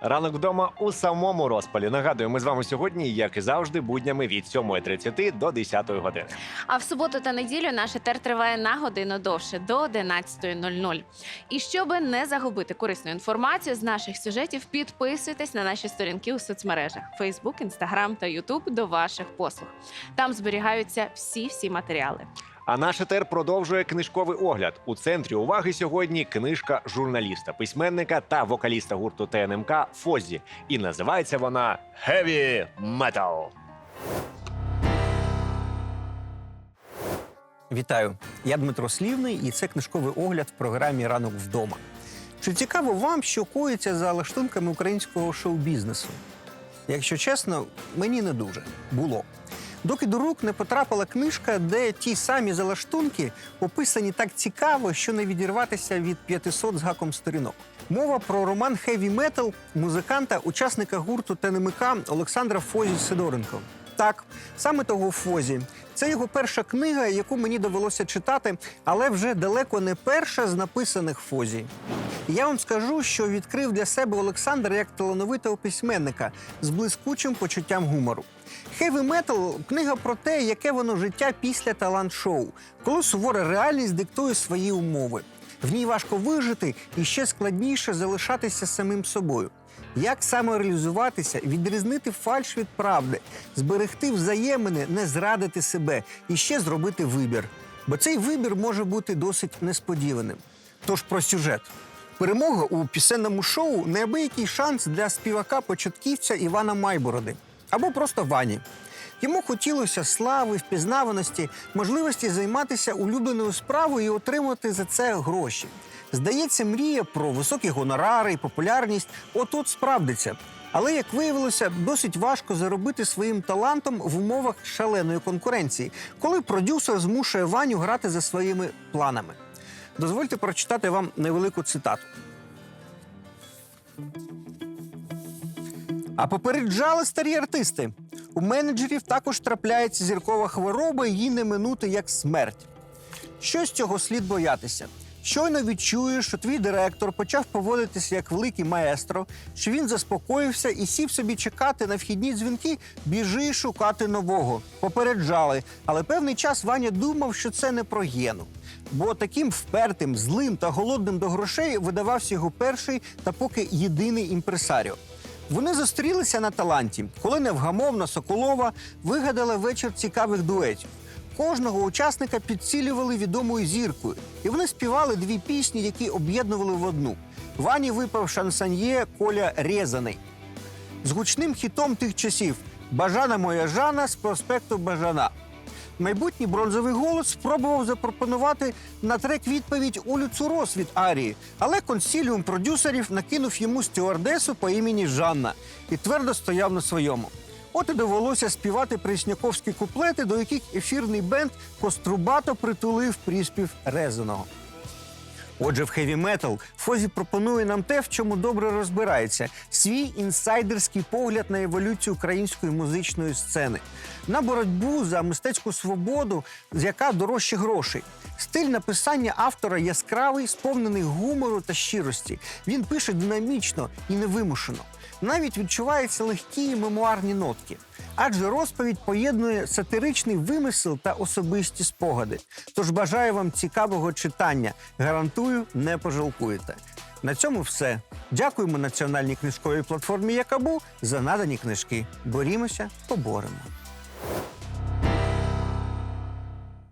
Ранок вдома у самому розпалі. Нагадую, ми з вами сьогодні, як і завжди, буднями від 7.30 до 10 години. А в суботу та неділю наш етер триває на годину довше до 11.00. І щоб не загубити корисну інформацію з наших сюжетів, підписуйтесь на наші сторінки у соцмережах: Facebook, Instagram та YouTube до ваших послуг. Там зберігаються всі всі матеріали. А наш етер продовжує книжковий огляд. У центрі уваги сьогодні книжка журналіста, письменника та вокаліста гурту ТНМК Фозі. І називається вона Heavy Metal. Вітаю, я Дмитро Слівний, і це книжковий огляд в програмі Ранок вдома. Чи цікаво вам, що коїться за лаштунками українського шоу-бізнесу? Якщо чесно, мені не дуже було. Доки до рук не потрапила книжка, де ті самі залаштунки описані так цікаво, що не відірватися від 500 з гаком сторінок. Мова про роман Хеві Метал музиканта, учасника гурту ТНМК Олександра Фозі Сидоренко. Так, саме того Фозі. Це його перша книга, яку мені довелося читати, але вже далеко не перша з написаних Фозі. Я вам скажу, що відкрив для себе Олександр як талановитого письменника з блискучим почуттям гумору. Heavy Metal – книга про те, яке воно життя після талант-шоу, коли сувора реальність диктує свої умови. В ній важко вижити і ще складніше залишатися самим собою. Як самореалізуватися, відрізнити фальш від правди, зберегти взаємини, не зрадити себе і ще зробити вибір. Бо цей вибір може бути досить несподіваним. Тож про сюжет. Перемога у пісенному шоу неабиякий шанс для співака-початківця Івана Майбороди або просто Вані. Йому хотілося слави, впізнаваності, можливості займатися улюбленою справою і отримати за це гроші. Здається, мрія про високі гонорари і популярність от-от справдиться. Але, як виявилося, досить важко заробити своїм талантом в умовах шаленої конкуренції, коли продюсер змушує Ваню грати за своїми планами. Дозвольте прочитати вам невелику цитату. А попереджали старі артисти. У менеджерів також трапляється зіркова хвороба, її не минути як смерть. Що з цього слід боятися? Щойно відчуєш, що твій директор почав поводитися як великий маестро, що він заспокоївся і сів собі чекати на вхідні дзвінки, біжи шукати нового. Попереджали, але певний час Ваня думав, що це не про гену. Бо таким впертим, злим та голодним до грошей видавався його перший та поки єдиний імпресаріо. Вони зустрілися на таланті, коли невгамовна Соколова вигадала вечір цікавих дуетів. Кожного учасника підцілювали відомою зіркою, і вони співали дві пісні, які об'єднували в одну. Вані випав шансоньє Коля Резаний. З гучним хітом тих часів Бажана моя Жана з проспекту Бажана. Майбутній бронзовий голос спробував запропонувати на трек відповідь Олю Цурос від Арії, але консіліум продюсерів накинув йому стюардесу по імені Жанна і твердо стояв на своєму. От і довелося співати присняковські куплети, до яких ефірний бенд кострубато притулив приспів Резаного. Отже, в хеві метал Фозі пропонує нам те, в чому добре розбирається: свій інсайдерський погляд на еволюцію української музичної сцени, на боротьбу за мистецьку свободу, з яка дорожче грошей. Стиль написання автора яскравий, сповнений гумору та щирості. Він пише динамічно і невимушено. Навіть відчуваються легкі мемуарні нотки. Адже розповідь поєднує сатиричний вимисел та особисті спогади. Тож бажаю вам цікавого читання. Гарантую, не пожалкуєте. На цьому все. Дякуємо національній книжковій платформі Якабу за надані книжки. Борімося, поборемо.